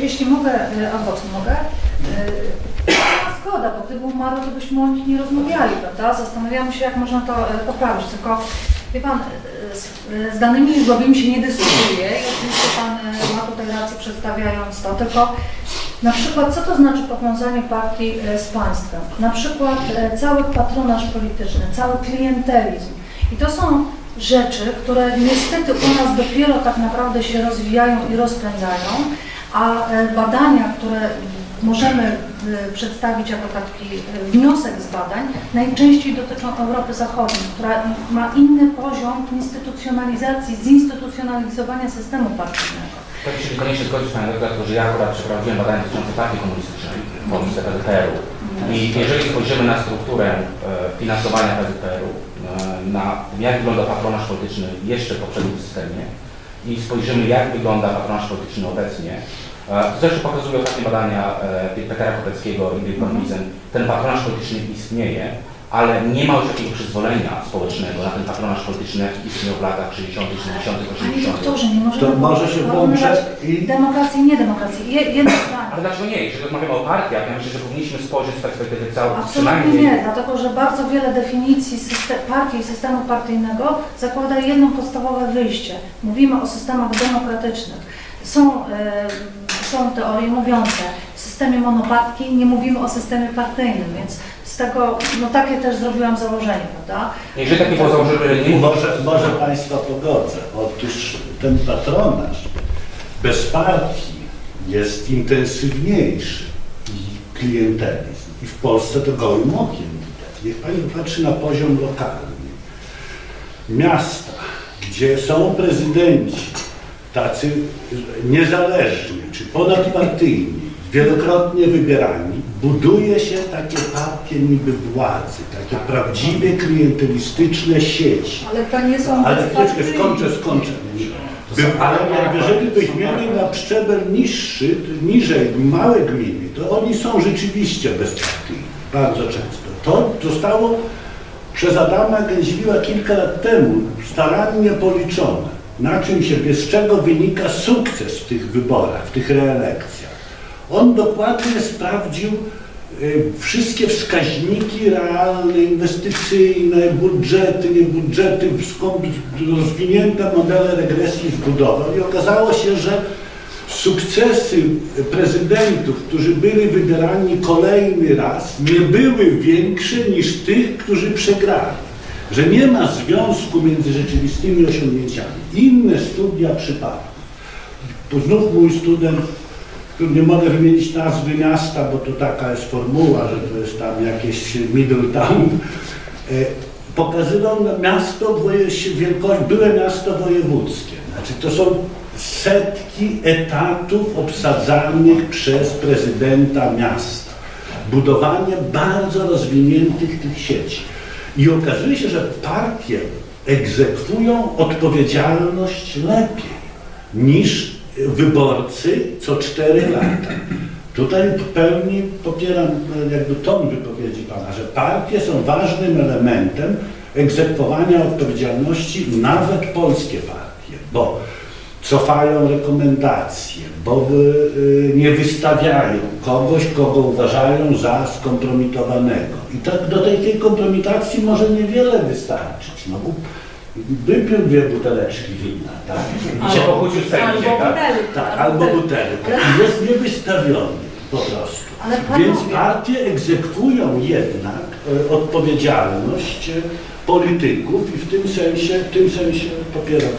Jeśli mogę, e, co mogę, pełna zgoda, bo gdyby umarł, to byśmy o nich nie rozmawiali, prawda? Zastanawiamy się, jak można to e, poprawić, tylko wie Pan, e, z, z danymi liczbowymi się nie dyskutuje oczywiście Pan ma tutaj rację przedstawiając to, tylko na przykład co to znaczy powiązanie partii z państwem? Na przykład cały patronaż polityczny, cały klientelizm i to są rzeczy, które niestety u nas dopiero tak naprawdę się rozwijają i rozpędzają, a e, badania, które możemy e, przedstawić jako taki e, wniosek z badań, najczęściej dotyczą Europy Zachodniej, która ma inny poziom instytucjonalizacji, zinstytucjonalizowania systemu partyjnego. Tak się niekoniecznie zgodzić Panią redaktor, że ja akurat przeprowadziłem badania dotyczące partii komunistycznej w Polsce, PZPR-u. I jeżeli spojrzymy na strukturę finansowania PZPR-u, na jak wygląda patronaż polityczny jeszcze w poprzednim systemie i spojrzymy, jak wygląda patronaż polityczny obecnie, to zresztą pokazują ostatnie badania e, Petera Kopeckiego i Bill ten patronaż polityczny istnieje, ale nie ma już takiego przyzwolenia społecznego na ten patronaż polityczny, jaki istniał w latach 60., 70., Panie 80. doktorze, nie możemy To może się włączę i- demokrację i niedemokrację. Je, jedno zdanie. Ale dlaczego nie? Jeżeli rozmawiamy o partiach, ja myślę, że powinniśmy spojrzeć z perspektywy całej, Absolutnie nie, dlatego że bardzo wiele definicji system, partii i systemu partyjnego zakłada jedno podstawowe wyjście. Mówimy o systemach demokratycznych. Są, e, są teorie mówiące w systemie monopartii, nie mówimy o systemie partyjnym, więc z tego, no takie też zrobiłam założenie, prawda? jeżeli takie było założenie, nie może, może Państwa pogodzę. Otóż ten patronaż bez partii jest intensywniejszy i klientelizm. I w Polsce to gołym okiem widać. Niech Pani patrzy na poziom lokalny. Miasta, gdzie są prezydenci tacy niezależni czy ponadpartyjni, wielokrotnie wybierani, buduje się takie partie niby władzy, takie prawdziwie klientelistyczne sieci. Ale to nie są Ale chwileczkę, skończę, skończę. By, ale jeżeli weźmiemy na szczebel niższy, niżej małe gminy, to oni są rzeczywiście bezpartyjni, bardzo często. To zostało przez Adama Gęźwiła kilka lat temu starannie policzone, na czym się, z czego wynika sukces w tych wyborach, w tych reelekcjach. On dokładnie sprawdził y, wszystkie wskaźniki realne, inwestycyjne, budżety, nie budżety, rozwinięte modele regresji zbudował i okazało się, że sukcesy prezydentów, którzy byli wybierani kolejny raz, nie były większe niż tych, którzy przegrali. Że nie ma związku między rzeczywistymi osiągnięciami. Inne studia przypadków. Tu znów mój student, tu nie mogę wymienić nazwy miasta, bo to taka jest formuła, że to jest tam jakieś Middletown, e, pokazywał miasto wielkość, byłe miasto wojewódzkie. Znaczy to są setki etatów obsadzanych przez prezydenta miasta. Budowanie bardzo rozwiniętych tych sieci. I okazuje się, że partie egzekwują odpowiedzialność lepiej niż wyborcy co cztery lata. Tutaj w pełni popieram jakby ton wypowiedzi Pana, że partie są ważnym elementem egzekwowania odpowiedzialności, nawet polskie partie, bo cofają rekomendacje, bo y, nie wystawiają kogoś, kogo uważają za skompromitowanego. I tak do tej, tej kompromitacji może niewiele wystarczyć. No, wypił dwie buteleczki wina, tak? I się tak? Tak, albo butelkę. I jest niewystawiony po prostu. Więc partie egzekwują jednak e, odpowiedzialność e, polityków i w tym sensie, w tym sensie popieram.